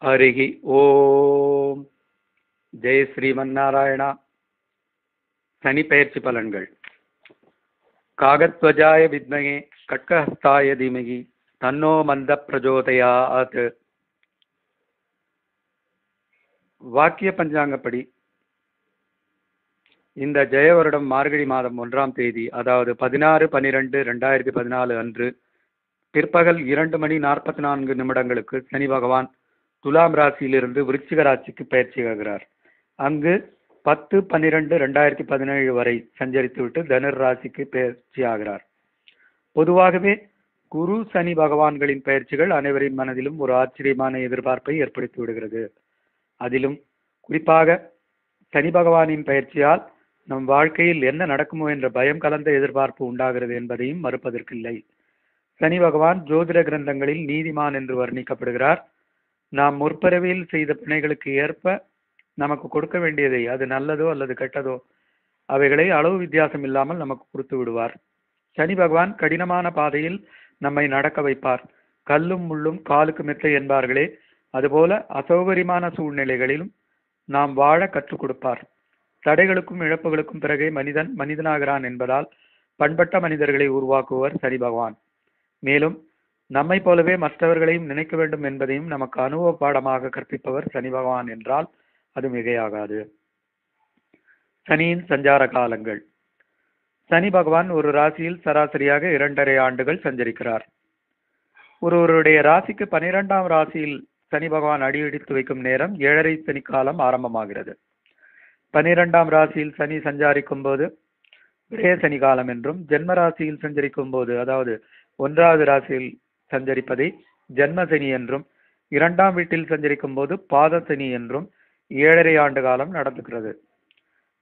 ஹரிகி ஓம். ஜெய் ஸ்ரீமன்னாராயணா. சனி பெயர்ச்சி பலன்கள். காகத்வஜாய வித்மகே கட்கஹஸ்தாய தீமகி. தன்னோ மந்த பிரஜோதயாத். வாக்கிய பஞ்சாங்கப்படி. இந்த ஜெய வருடம் மார்கழி மாதம் ஒன்றாம் தேதி அதாவது பதினாறு பனிரெண்டு ரெண்டாயிரத்தி பதினாலு அன்று பிற்பகல் இரண்டு மணி நாற்பத்தி நான்கு நிமிடங்களுக்கு சனி பகவான் துலாம் ராசியிலிருந்து விருச்சிக ராசிக்கு பயிற்சியாகிறார் அங்கு பத்து பன்னிரெண்டு ரெண்டாயிரத்தி பதினேழு வரை சஞ்சரித்துவிட்டு தனுர் ராசிக்கு பயிற்சி ஆகிறார். பொதுவாகவே குரு சனி பகவான்களின் பயிற்சிகள் அனைவரின் மனதிலும் ஒரு ஆச்சரியமான எதிர்பார்ப்பை ஏற்படுத்தி விடுகிறது. அதிலும் குறிப்பாக சனி பகவானின் பயிற்சியால் நம் வாழ்க்கையில் என்ன நடக்குமோ என்ற பயம் கலந்த எதிர்பார்ப்பு உண்டாகிறது என்பதையும் மறுப்பதற்கில்லை. சனி பகவான் ஜோதிட கிரந்தங்களில் நீதிமான் என்று வர்ணிக்கப்படுகிறார். நாம் முற்பிறவியில் செய்த பிணைகளுக்கு ஏற்ப நமக்கு கொடுக்க வேண்டியதை அது நல்லதோ அல்லது கெட்டதோ அவைகளை அளவு வித்தியாசம் இல்லாமல் நமக்கு கொடுத்து விடுவார். சனி பகவான் கடினமான பாதையில் நம்மை நடக்க வைப்பார். கல்லும் முள்ளும் காலுக்கு மெத்தை என்பார்களே அதுபோல அசௌகரியமான சூழ்நிலைகளிலும் நாம் வாழ கற்றுக் கொடுப்பார். தடைகளுக்கும் இழப்புகளுக்கும் பிறகே மனிதன் மனிதனாகிறான் என்பதால் பண்பட்ட மனிதர்களை உருவாக்குவர் சனி பகவான். மேலும் நம்மை போலவே மற்றவர்களையும் நினைக்க வேண்டும் என்பதையும் நமக்கு அனுபவ பாடமாக கற்பிப்பவர் சனி பகவான் என்றால் அது மிகையாகாது. சனியின் சஞ்சார காலங்கள். சனி பகவான் ஒரு ராசியில் சராசரியாக இரண்டரை ஆண்டுகள் சஞ்சரிக்கிறார். ஒருவருடைய ராசிக்கு பனிரெண்டாம் ராசியில் சனி பகவான் அடியெடுத்து வைக்கும் நேரம் ஏழரை சனி காலம் ஆரம்பமாகிறது. பனிரெண்டாம் ராசியில் சனி சஞ்சாரிக்கும் போது விரய சனி காலம் என்றும் ஜென்ம ராசியில் சஞ்சரிக்கும் போது அதாவது ஒன்றாவது ராசியில் சஞ்சரிப்பதை ஜென்மசனி என்றும் இரண்டாம் வீட்டில் சஞ்சரிக்கும் போது பாதசனி என்றும் ஏழரை ஆண்டு காலம் நடந்துகிறது.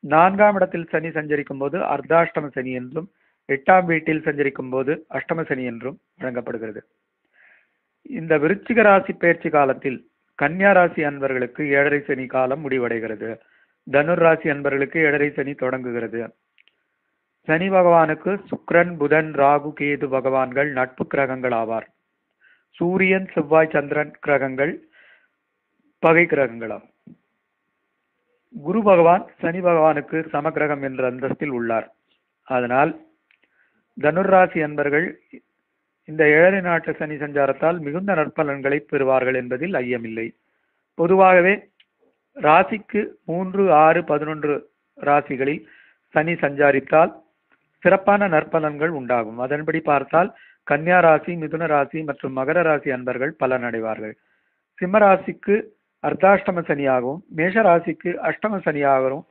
நான்காம் இடத்தில் சனி சஞ்சரிக்கும் போது அர்த்தாஷ்டம சனி என்றும் எட்டாம் வீட்டில் சஞ்சரிக்கும் போது அஷ்டம சனி என்றும் வழங்கப்படுகிறது. இந்த விருச்சிக ராசி பயிற்சி காலத்தில் கன்னியா ராசி அன்பர்களுக்கு ஏழரை சனி காலம் முடிவடைகிறது. தனுர் ராசி அன்பர்களுக்கு ஏழரை சனி தொடங்குகிறது. சனி பகவானுக்கு சுக்ரன் புதன் ராகு கேது பகவான்கள் நட்பு கிரகங்கள் ஆவார். சூரியன் செவ்வாய் சந்திரன் கிரகங்கள் பகை கிரகங்களாம். குரு பகவான் சனி பகவானுக்கு சமகிரகம் என்ற அந்தஸ்தில் உள்ளார். அதனால் தனுர் ராசி அன்பர்கள் இந்த ஏழரை நாட்டு சனி சஞ்சாரத்தால் மிகுந்த நற்பலன்களை பெறுவார்கள் என்பதில் ஐயமில்லை. பொதுவாகவே ராசிக்கு மூன்று ஆறு பதினொன்று ராசிகளில் சனி சஞ்சாரித்தால் சிறப்பான நற்பலன்கள் உண்டாகும். அதன்படி பார்த்தால் கன்னியா ராசி மிதுன ராசி மற்றும் மகர ராசி அன்பர்கள் பலனடைவார்கள். சிம்ம ராசிக்கு அர்த்தாஷ்டம சனியாகவும் மேஷ ராசிக்கு அஷ்டம சனியாகவும்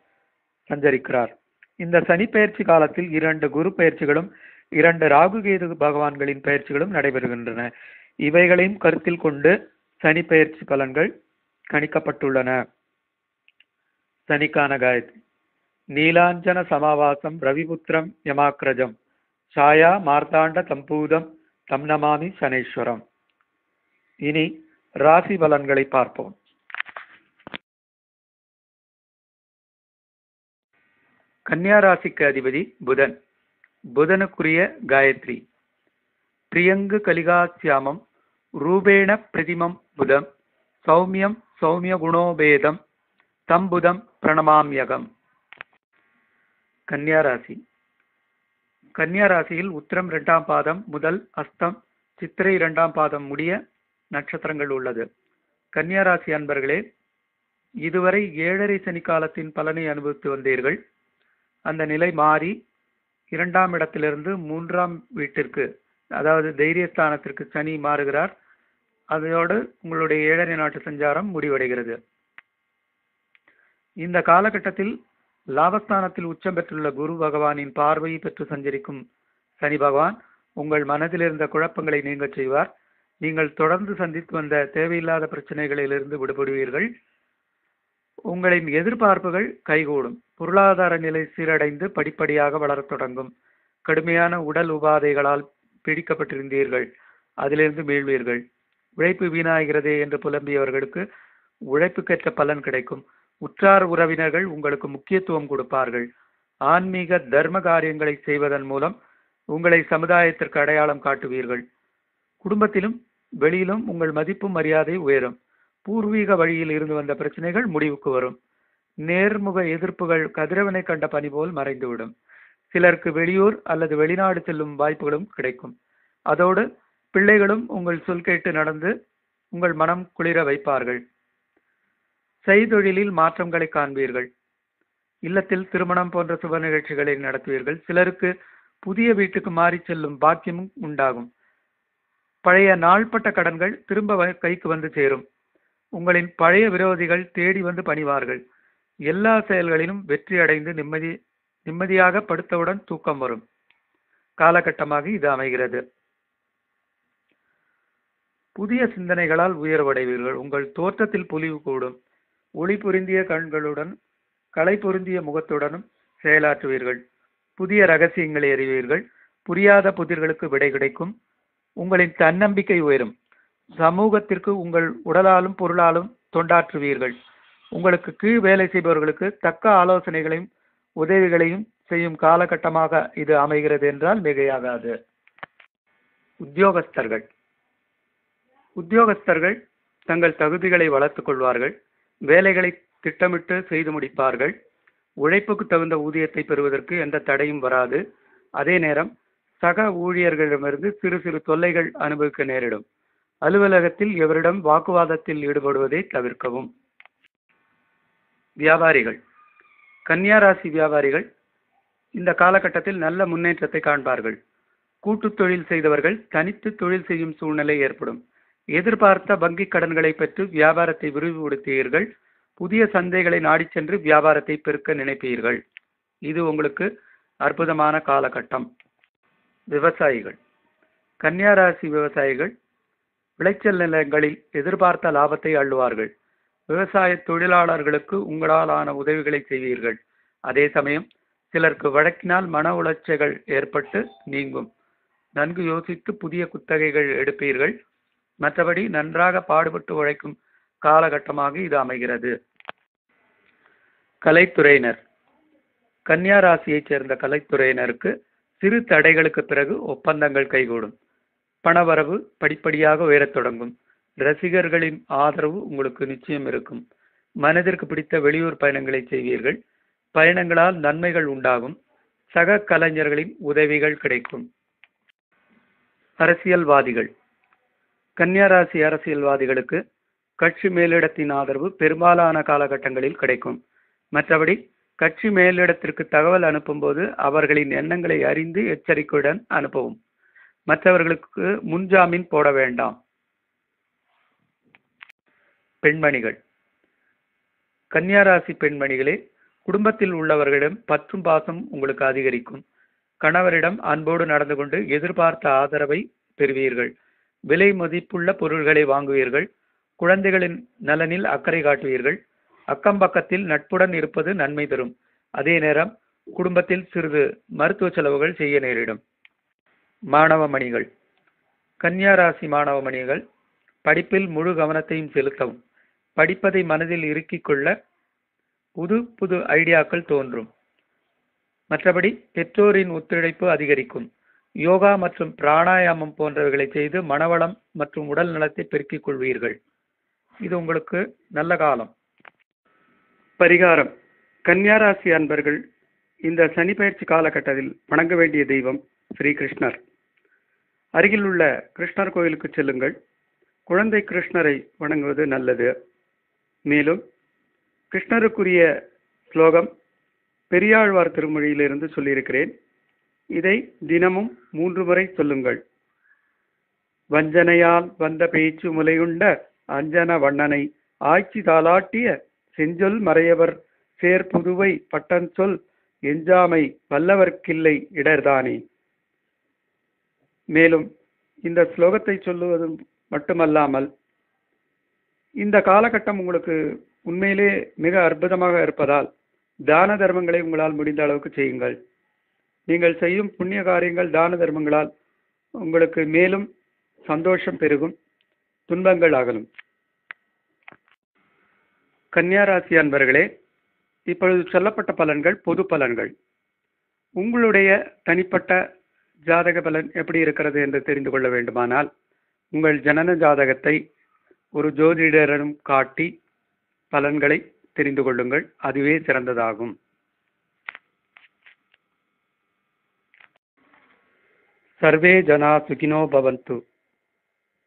சஞ்சரிக்கிறார். இந்த சனி பயிற்சி காலத்தில் இரண்டு குரு பயிற்சிகளும் இரண்டு ராகுகேது பகவான்களின் பயிற்சிகளும் நடைபெறுகின்றன. இவைகளையும் கருத்தில் கொண்டு சனி பயிற்சி பலன்கள் கணிக்கப்பட்டுள்ளன. சனிக்கான காயத்ரி. நீலாஞ்சன சமாவாசம் ரவிபுத்திரம் யமாக்ரஜம் சாயா மார்த்தாண்ட தம்பூதம் தம் நமாமி சனேஸ்வரம். இனி ராசி பலன்களை பார்ப்போம். கன்னியா ராசிக்கு அதிபதி புதன். புதனுக்குரிய காயத்ரி. பிரியங்கு கலிகாசியாமம் ரூபேண பிரதிமம் புதம். சௌமியம் சௌமிய குணோபேதம். தம்புதம் பிரணமாமியகம். கன்னியா ராசி. கன்னியா ராசியில் உத்திரம் இரண்டாம் பாதம் முதல் அஸ்தம் சித்திரை இரண்டாம் பாதம் முடிய நட்சத்திரங்கள் உள்ளது. கன்னியா ராசி அன்பர்களே இதுவரை ஏழரை சனி காலத்தின் பலனை அனுபவித்து வந்தீர்கள். அந்த நிலை மாறி இரண்டாம் இடத்திலிருந்து மூன்றாம் வீட்டிற்கு அதாவது தைரியஸ்தானத்திற்கு சனி மாறுகிறார். அதோடு உங்களுடைய ஏழரை நாட்டு சஞ்சாரம் முடிவடைகிறது. இந்த காலகட்டத்தில் லாபஸ்தானத்தில் உச்சம் பெற்றுள்ள குரு பகவானின் பார்வையை பெற்று சஞ்சரிக்கும் சனி பகவான் உங்கள் மனதில் இருந்த குழப்பங்களை நீங்க செய்வார். நீங்கள் தொடர்ந்து சந்தித்து வந்த தேவையில்லாத பிரச்சனைகளிலிருந்து விடுபடுவீர்கள். உங்களின் எதிர்பார்ப்புகள் கைகூடும். பொருளாதார நிலை சீரடைந்து படிப்படியாக வளரத் தொடங்கும். கடுமையான உடல் உபாதைகளால் பீடிக்கப்பட்டிருந்தீர்கள். அதிலிருந்து மீள்வீர்கள். உழைப்பு வீணாகிறதே என்று புலம்பியவர்களுக்கு உழைப்புக்கேற்ற பலன் கிடைக்கும். உற்றார் உறவினர்கள் உங்களுக்கு முக்கியத்துவம் கொடுப்பார்கள். ஆன்மீக தர்ம காரியங்களை செய்வதன் மூலம் உங்களை சமுதாயத்திற்கு அடையாளம் காட்டுவீர்கள். குடும்பத்திலும் வெளியிலும் உங்கள் மதிப்பு மரியாதை உயரும். பூர்வீக வழியில் இருந்து வந்த பிரச்சனைகள் முடிவுக்கு வரும். நேர்முக எதிர்ப்புகள் கதிரவனை கண்ட பணி போல் மறைந்துவிடும். சிலருக்கு வெளியூர் அல்லது வெளிநாடு செல்லும் வாய்ப்புகளும் கிடைக்கும். அதோடு பிள்ளைகளும் உங்கள் சொல் கேட்டு நடந்து உங்கள் மனம் குளிர வைப்பார்கள். செய்தொழிலில் மாற்றங்களை காண்பீர்கள். இல்லத்தில் திருமணம் போன்ற சுப நிகழ்ச்சிகளை நடத்துவீர்கள். சிலருக்கு புதிய வீட்டுக்கு மாறி செல்லும் பாக்கியமும் உண்டாகும். பழைய நாள்பட்ட கடன்கள் திரும்ப கைக்கு வந்து சேரும். உங்களின் பழைய விரோதிகள் தேடி வந்து பணிவார்கள். எல்லா செயல்களிலும் வெற்றி அடைந்து நிம்மதி நிம்மதியாக படுத்தவுடன் தூக்கம் வரும். காலகட்டமாக இது அமைகிறது. புதிய சிந்தனைகளால் உயர்வடைவீர்கள். உங்கள் தோற்றத்தில் புலிவு கூடும். ஒளி பொருந்திய கண்களுடன் கலை பொருந்திய முகத்துடனும் செயலாற்றுவீர்கள். புதிய ரகசியங்களை அறிவீர்கள். புரியாத புதிர்களுக்கு விடை கிடைக்கும். உங்களின் தன்னம்பிக்கை உயரும். சமூகத்திற்கு உங்கள் உடலாலும் பொருளாலும் தொண்டாற்றுவீர்கள். உங்களுக்கு கீழ் வேலை செய்பவர்களுக்கு தக்க ஆலோசனைகளையும் உதவிகளையும் செய்யும் காலகட்டமாக இது அமைகிறது என்றால் மிகையாகாது. உத்தியோகஸ்தர்கள். உத்தியோகஸ்தர்கள் தங்கள் தகுதிகளை வளர்த்துக் கொள்வார்கள். வேலைகளை திட்டமிட்டு செய்து முடிப்பார்கள். உழைப்புக்கு தகுந்த ஊதியத்தை பெறுவதற்கு எந்த தடையும் வராது. அதே நேரம் சக ஊழியர்களிடமிருந்து சிறு சிறு தொல்லைகள் அனுபவிக்க நேரிடும். அலுவலகத்தில் எவரிடம் வாக்குவாதத்தில் ஈடுபடுவதை தவிர்க்கவும். வியாபாரிகள். கன்னியா ராசி வியாபாரிகள் இந்த காலகட்டத்தில் நல்ல முன்னேற்றத்தை காண்பார்கள். கூட்டு தொழில் செய்தவர்கள் தனித்து தொழில் செய்யும் சூழ்நிலை ஏற்படும். எதிர்பார்த்த வங்கி கடன்களை பெற்று வியாபாரத்தை விரிவுபடுத்துவீர்கள் புதிய சந்தைகளை நாடிச் சென்று வியாபாரத்தை பெருக்க நினைப்பீர்கள். இது உங்களுக்கு அற்புதமான காலகட்டம். விவசாயிகள். கன்னியா ராசி விவசாயிகள் விளைச்சல் நிலங்களில் எதிர்பார்த்த லாபத்தை அள்ளுவார்கள். விவசாய தொழிலாளர்களுக்கு உங்களாலான உதவிகளை செய்வீர்கள். அதே சமயம் சிலருக்கு வழக்கினால் மன உளைச்சல்கள் ஏற்பட்டு நீங்கும். நன்கு யோசித்து புதிய குத்தகைகள் எடுப்பீர்கள். மற்றபடி நன்றாக பாடுபட்டு உழைக்கும் காலகட்டமாக இது அமைகிறது. கலைத்துறையினர். கன்னியா ராசியைச் சேர்ந்த கலைத்துறையினருக்கு சிறு தடைகளுக்கு பிறகு ஒப்பந்தங்கள் கைகூடும். பணவரவு படிப்படியாக உயரத் தொடங்கும். ரசிகர்களின் ஆதரவு உங்களுக்கு நிச்சயம் இருக்கும். மனதிற்கு பிடித்த வெளியூர் பயணங்களை செய்வீர்கள். பயணங்களால் நன்மைகள் உண்டாகும். சக கலைஞர்களின் உதவிகள் கிடைக்கும். அரசியல்வாதிகள். கன்னியராசி அரசியல்வாதிகளுக்கு கட்சி மேலிடத்தின் ஆதரவு பெரும்பாலான காலகட்டங்களில் கிடைக்கும். மற்றபடி கட்சி மேலிடத்திற்கு தகவல் அனுப்பும்போது அவர்களின் எண்ணங்களை அறிந்து எச்சரிக்கையுடன் அனுப்பவும். மற்றவர்களுக்கு முன்ஜாமீன் போட வேண்டாம். பெண்மணிகள். கன்னியாராசி பெண்மணிகளே குடும்பத்தில் உள்ளவர்களிடம் பற்றும் பாசம் உங்களுக்கு அதிகரிக்கும். கணவரிடம் அன்போடு நடந்து கொண்டு எதிர்பார்த்த ஆதரவை பெறுவீர்கள். விலை மதிப்புள்ள பொருள்களை வாங்குவீர்கள். குழந்தைகளின் நலனில் அக்கறை காட்டுவீர்கள். அக்கம் பக்கத்தில் நட்புடன் இருப்பது நன்மை தரும். அதே நேரம் குடும்பத்தில் சிறிது மருத்துவ செலவுகள் செய்ய நேரிடும். மாணவ மணிகள். கன்னியா ராசி மாணவ மணிகள் படிப்பில் முழு கவனத்தையும் செலுத்தவும். படிப்பதை மனதில் இறுக்கிக் கொள்ள புது புது ஐடியாக்கள் தோன்றும். மற்றபடி பெற்றோரின் ஒத்துழைப்பு அதிகரிக்கும். யோகா மற்றும் பிராணாயாமம் போன்றவைகளை செய்து மனவளம் மற்றும் உடல் நலத்தை பெருக்கிக் கொள்வீர்கள். இது உங்களுக்கு நல்ல காலம். பரிகாரம். கன்னியாராசி அன்பர்கள் இந்த சனி பயிற்சி காலகட்டத்தில் வணங்க வேண்டிய தெய்வம் ஸ்ரீ கிருஷ்ணர். அருகில் உள்ள கிருஷ்ணர் கோயிலுக்கு செல்லுங்கள். குழந்தை கிருஷ்ணரை வணங்குவது நல்லது. மேலும் கிருஷ்ணருக்குரிய ஸ்லோகம் பெரியாழ்வார் திருமொழியிலிருந்து சொல்லியிருக்கிறேன். இதை தினமும் மூன்று முறை சொல்லுங்கள். வஞ்சனையால் வந்த பேச்சு முலையுண்ட அஞ்சன வண்ணனை ஆய்ச்சி தாளாட்டிய செஞ்சொல் மறையவர் சேர்புதுவை பட்டன் சொல் எஞ்சாமை வல்லவர்க்கில்லை இடர்தானே. மேலும் இந்த ஸ்லோகத்தை சொல்லுவது மட்டுமல்லாமல் இந்த காலகட்டம் உங்களுக்கு உண்மையிலே மிக அற்புதமாக இருப்பதால் தான தர்மங்களை உங்களால் முடிந்த அளவுக்கு செய்யுங்கள். நீங்கள் செய்யும் புண்ணிய காரியங்கள் தான தர்மங்களால் உங்களுக்கு மேலும் சந்தோஷம் பெருகும். துன்பங்கள் அகலும். கன்னியாராசி அன்பர்களே இப்பொழுது சொல்லப்பட்ட பலன்கள் பொது பலன்கள். உங்களுடைய தனிப்பட்ட ஜாதக பலன் எப்படி இருக்கிறது என்று தெரிந்து கொள்ள வேண்டுமானால் உங்கள் ஜனன ஜாதகத்தை ஒரு ஜோதிடரிடம் காட்டி பலன்களை தெரிந்து கொள்ளுங்கள். அதுவே சிறந்ததாகும். సర్వే జనా సుఖినో భవంతు.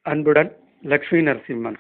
అన్బుడన్ లక్ష్మీ నరసింహన్.